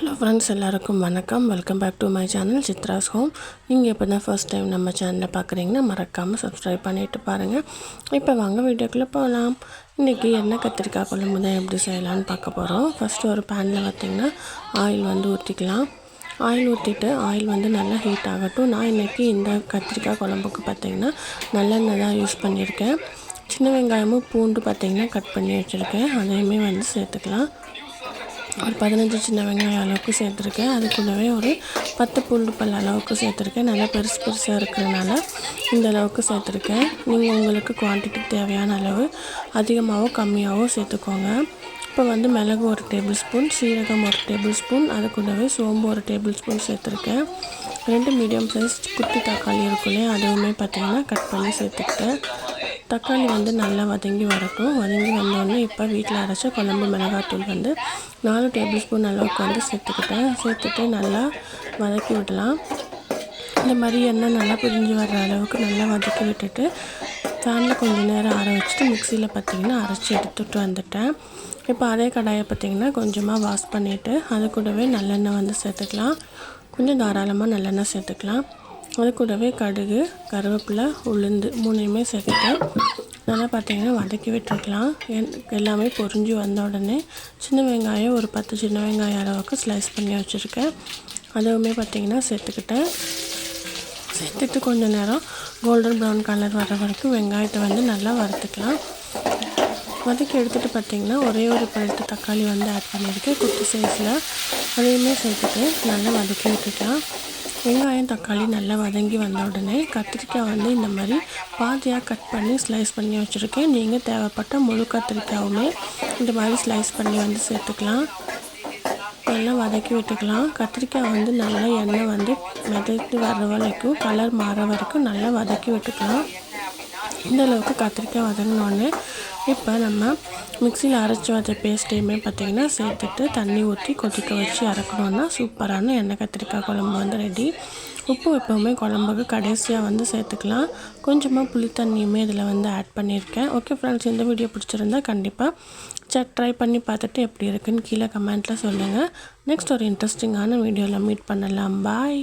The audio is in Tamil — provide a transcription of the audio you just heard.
ஹலோ ஃப்ரெண்ட்ஸ் எல்லாருக்கும் வணக்கம். Welcome back to my channel Chitra's home நீங்கள் இப்போ தான் ஃபர்ஸ்ட் டைம் நம்ம சேனலில் பார்க்குறீங்கன்னா மறக்காமல் சப்ஸ்கிரைப் பண்ணிவிட்டு பாருங்கள் இப்போ வாங்க வீடியோக்குள்ளே போகலாம் இன்றைக்கி என்ன கத்திரிக்காய் குழம்பு தான் எப்படி செய்யலான்னு பார்க்க போகிறோம் ஃபஸ்ட்டு ஒரு பேனில் பார்த்திங்கன்னா ஆயில் வந்து ஊற்றிக்கலாம் ஆயில் ஊற்றிட்டு ஆயில் வந்து நல்லா ஹீட் ஆகட்டும். நான் இன்றைக்கி இந்த கத்திரிக்காய் குழம்புக்கு பார்த்திங்கன்னா நல்லெண்ணெய் தான் யூஸ் பண்ணியிருக்கேன். சின்ன வெங்காயமும் பூண்டு பார்த்திங்கன்னா கட் பண்ணி வச்சுருக்கேன். அதையுமே வந்து சேர்த்துக்கலாம். ஒரு பதினஞ்சு சின்ன வெங்காயம் அளவுக்கு சேர்த்துருக்கேன். அது கூடவே ஒரு பத்து பூண்டு பல் அளவுக்கு சேர்த்துருக்கேன். நல்லா பெருசு பெருசாக இருக்கிறனால இந்த அளவுக்கு சேர்த்துருக்கேன். நீங்கள் உங்களுக்கு குவான்டிட்டி தேவையான அளவு அதிகமாகவோ கம்மியாகவோ சேர்த்துக்கோங்க. இப்போ வந்து மிளகு ஒரு டேபிள் ஸ்பூன் சீரகம் ஒரு டேபிள் ஸ்பூன் அது கூடவே சோம்பு ஒரு டேபிள் ஸ்பூன் சேர்த்துருக்கேன். ரெண்டு மீடியம் சைஸ் குட்டி தக்காளி இருக்குள்ளே அதுவுமே பார்த்திங்கன்னா கட் பண்ணி சேர்த்துக்கிட்டேன். தக்காளி வந்து நல்லா வதங்கி வரட்டும். வதங்கி வந்தோடனே இப்போ வீட்டில் அரைச்ச குழம்பு மிளகாத்தூள் வந்து நாலு டேபிள் ஸ்பூன் அளவுக்கு வந்து சேர்த்துக்கிட்டேன். சேர்த்துட்டு நல்லா வதக்கி விடலாம். இந்த மாதிரி எண்ணெய் நல்லா பிரிஞ்சு வர்ற அளவுக்கு நல்லா வதக்கி விட்டுட்டு ஃபேனில் கொஞ்சம் நேரம் ஆற வச்சுட்டு மிக்சியில் பார்த்திங்கன்னா அரைச்சி எடுத்துகிட்டு வந்துட்டேன். இப்போ அதே கடாயை பார்த்திங்கன்னா கொஞ்சமாக வாஷ் பண்ணிவிட்டு அது கூடவே நல்லெண்ணெய் வந்து சேர்த்துக்கலாம். கொஞ்சம் தாராளமாக நல்லெண்ணெய் சேர்த்துக்கலாம். அது கூடவே கடுகு கருவேப்பிலை உளுந்து மூணையுமே சேர்த்துட்டு நல்லா பார்த்தீங்கன்னா வதக்கி விட்டுருக்கலாம். எல்லாமே பொறிஞ்சு வந்த உடனே சின்ன வெங்காயம் ஒரு பத்து சின்ன வெங்காயம் அளவுக்கு ஸ்லைஸ் பண்ணி வச்சுருக்கேன். அதுவுமே பார்த்திங்கன்னா சேர்த்துக்கிட்டேன். சேர்த்துட்டு கொஞ்சம் நேரம் கோல்டன் ப்ரௌன் கலர் வர வரைக்கும் வெங்காயத்தை வந்து நல்லா வறுத்துக்கலாம். வதக்கி எடுத்துகிட்டு பார்த்திங்கன்னா ஒரே ஒரு பழுத்து தக்காளி வந்து ஆட் பண்ணியிருக்கேன் குட்டி சைஸில் அதையுமே சேர்த்துட்டு நல்லா வதக்கி விட்டுக்கலாம். வெங்காயம் தக்காளி நல்லா வதங்கி வந்த உடனே கத்திரிக்காய் வந்து இந்த மாதிரி பாதியாக கட் பண்ணி ஸ்லைஸ் பண்ணி வச்சுருக்கேன். நீங்கள் தேவைப்பட்ட முழு கத்திரிக்காயுமே இந்த மாதிரி ஸ்லைஸ் பண்ணி வந்து சேர்த்துக்கலாம். நல்லா வதக்கி விட்டுக்கலாம். கத்திரிக்காய் வந்து நல்லா எண்ணெய் வந்து மிதத்து வர்ற வரைக்கும் கலர் மாற வரைக்கும் நல்லா வதக்கி விட்டுக்கலாம். இந்த அளவுக்கு கத்திரிக்காய் வதங்கினோடனே இப்போ நம்ம மிக்சியில் அரைச்சி வச்ச பேஸ்ட்டையுமே பார்த்திங்கன்னா சேர்த்துட்டு தண்ணி ஊற்றி கொதிக்க வச்சு அரைக்கணுன்னா சூப்பரான எண்ணெய் கத்திரிக்காய் குழம்பு வந்து ரெடி உப்பு எப்போவுமே குழம்புக்கு கடைசியாக வந்து சேர்த்துக்கலாம். கொஞ்சமாக புளி தண்ணியுமே இதில் வந்து ஆட் பண்ணியிருக்கேன். ஓகே ஃப்ரெண்ட்ஸ் இந்த வீடியோ பிடிச்சிருந்தா கண்டிப்பாக செக் ட்ரை பண்ணி பார்த்துட்டு எப்படி இருக்குன்னு கீழே கமெண்ட்டில் சொல்லுங்கள் நெக்ஸ்ட் ஒரு இன்ட்ரெஸ்டிங்கான வீடியோவில் மீட் பண்ணலாம். பாய்